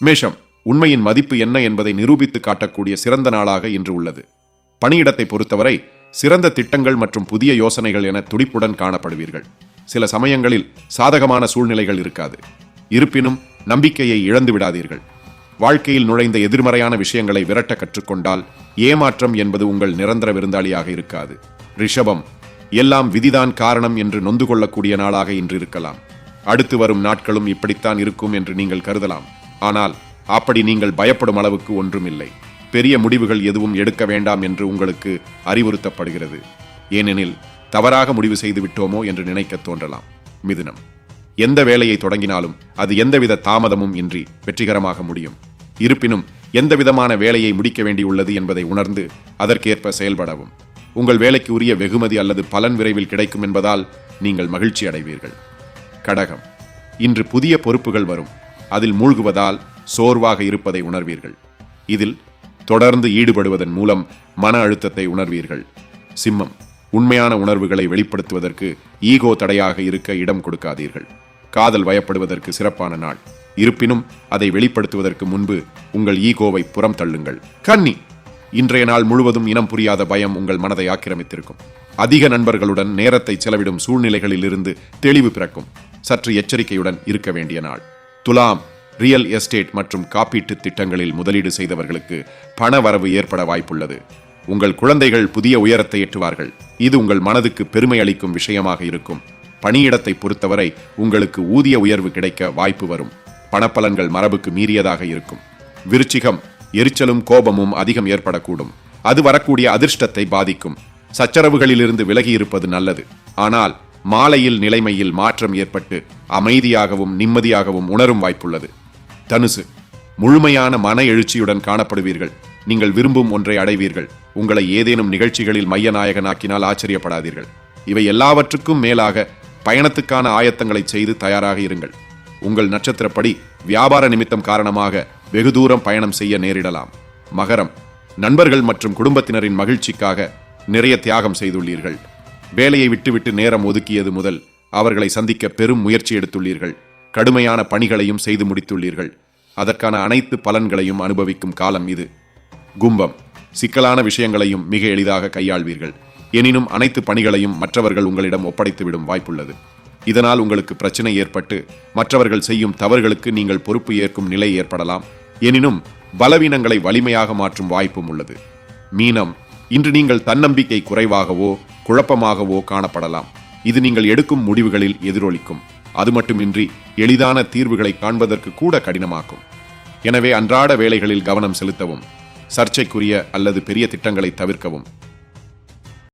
மேஷம் உண்மையின் மதிப்பு என்ன என்பதை நிரூபித்து காட்டக்கூடிய சிறந்த நாளாக இன்று உள்ளது. பணியிடத்தை பொறுத்தவரை சிறந்த திட்டங்கள் மற்றும் புதிய யோசனைகள் என துடிப்புடன் காணப்படுவீர்கள். சில சமயங்களில் சாதகமான சூழ்நிலைகள் இருக்காது. இருப்பினும் நம்பிக்கையை இழந்து விடாதீர்கள். வாழ்க்கையில் நுழைந்த எதிர்மறையான விஷயங்களை விரட்ட கற்றுக்கொண்டால் ஏமாற்றம் என்பது உங்கள் நிரந்தர விருந்தாளியாக இருக்காது. ரிஷபம் எல்லாம் விதிதான் காரணம் என்று நொந்து கொள்ளக்கூடிய நாளாக இன்று இருக்கலாம். அடுத்து வரும் நாட்களும் இப்படித்தான் இருக்கும் என்று நீங்கள் கருதலாம். ஆனால் அப்படி நீங்கள் பயப்படும் அளவுக்கு ஒன்றுமில்லை. பெரிய முடிவுகள் எதுவும் எடுக்க வேண்டாம் என்று உங்களுக்கு அறிவுறுத்தப்படுகிறது. ஏனெனில் தவறாக முடிவு செய்து விட்டோமோ என்று நினைக்க தோன்றலாம். மிதுனம். எந்த வேலையை தொடங்கினாலும் அது எந்தவித தாமதமும் இன்றி வெற்றிகரமாக முடியும். இருப்பினும் எந்த விதமான வேலையை முடிக்க வேண்டியுள்ளது என்பதை உணர்ந்து அதற்கேற்ப செயல்படவும். உங்கள் வேலைக்கு உரிய வெகுமதி அல்லது பலன் விரைவில் கிடைக்கும் என்பதால் நீங்கள் மகிழ்ச்சி அடைவீர்கள் கடகம். இன்று புதிய பொறுப்புகள் வரும். அதில் மூழ்குவதால் சோர்வாக இருப்பதை உணர்வீர்கள். இதில் தொடர்ந்து ஈடுபடுவதன் மூலம் மன அழுத்தத்தை உணர்வீர்கள். சிம்மம் உண்மையான உணர்வுகளை வெளிப்படுத்துவதற்கு ஈகோ தடையாக இருக்க இடம் கொடுக்காதீர்கள். காதல் வயப்படுவதற்கு சிறப்பான நாள். இருப்பினும் அதை வெளிப்படுத்துவதற்கு முன்பு உங்கள் ஈகோவை புறம் தள்ளுங்கள். கன்னி! இன்றைய நாள் முழுவதும் இனம் புரியாத பயம் உங்கள் மனதை ஆக்கிரமித்திருக்கும். அதிக நண்பர்களுடன் நேரத்தை செலவிடும் சூழ்நிலைகளிலிருந்து தெளிவு பிறக்கும். சற்று எச்சரிக்கையுடன் இருக்க வேண்டிய நாள். துலாம் ரியல் எஸ்டேட் மற்றும் காப்பீட்டு திட்டங்களில் முதலீடு செய்தவர்களுக்கு பண வரவு ஏற்பட வாய்ப்புள்ளது. உங்கள் குழந்தைகள் புதிய உயரத்தை எட்டுவார்கள். இது உங்கள் மனதுக்கு பெருமை அளிக்கும் விஷயமாக இருக்கும். பணியிடத்தை பொறுத்தவரை உங்களுக்கு ஊதிய உயர்வு கிடைக்க வாய்ப்பு வரும். பணப்பலன்கள் மரபுக்கு மீறியதாக இருக்கும். விருச்சிகம் எரிச்சலும் கோபமும் அதிகம் ஏற்படக்கூடும். அது வரக்கூடிய அதிர்ஷ்டத்தை பாதிக்கும். சச்சரவுகளிலிருந்து விலகி இருப்பது நல்லது. ஆனால் மாலையில் நிலைமையில் மாற்றம் ஏற்பட்டு அமைதியாகவும் நிம்மதியாகவும் உணரும் வாய்ப்புள்ளது. தனுசு முழுமையான மன எழுச்சியுடன் காணப்படுவீர்கள். நீங்கள் விரும்பும் ஒன்றை அடைவீர்கள். உங்களை ஏதேனும் நிகழ்ச்சிகளில் மைய நாயகனாக்கினால் ஆச்சரியப்படாதீர்கள். இவை எல்லாவற்றுக்கும் மேலாக பயணத்துக்கான ஆயத்தங்களை செய்து தயாராக இருங்கள். உங்கள் நட்சத்திரப்படி வியாபார நிமித்தம் காரணமாக வெகு தூரம் பயணம் செய்ய நேரிடலாம். மகரம் நண்பர்கள் மற்றும் குடும்பத்தினரின் மகிழ்ச்சிக்காக நிறைய தியாகம் செய்துள்ளீர்கள். வேலையை விட்டுவிட்டு நேரம் ஒதுக்கியது முதல் அவர்களை சந்திக்க பெரும் முயற்சி எடுத்துள்ளீர்கள். கடுமையான பணிகளையும் செய்து முடித்துள்ளீர்கள். அதற்கான அனைத்து பலன்களையும் அனுபவிக்கும் காலம் இது. கும்பம். சிக்கலான விஷயங்களையும் மிக எளிதாக கையாள்வீர்கள். எனினும் அனைத்து பணிகளையும் மற்றவர்கள் உங்களிடம் ஒப்படைத்துவிடும் வாய்ப்புள்ளது. இதனால் உங்களுக்கு பிரச்சனை ஏற்பட்டு மற்றவர்கள் செய்யும் தவறுகளுக்கு நீங்கள் பொறுப்பு ஏற்கும் நிலை ஏற்படலாம். எனினும் பலவீனங்களை வலிமையாக மாற்றும் வாய்ப்பும் உள்ளது. மீனம். இன்று நீங்கள் தன்னம்பிக்கை குறைவாகவோ குழப்பமாகவோ காணப்படலாம். இது நீங்கள் எடுக்கும் முடிவுகளில் எதிரொலிக்கும். அது மட்டுமின்றி எளிதான தீர்வுகளை காண்பதற்கு கூட கடினமாக்கும். எனவே அன்றாட வேலைகளில் கவனம் செலுத்தவும் சர்ச்சைக்குரிய அல்லது பெரிய திட்டங்களை தவிர்க்கவும்.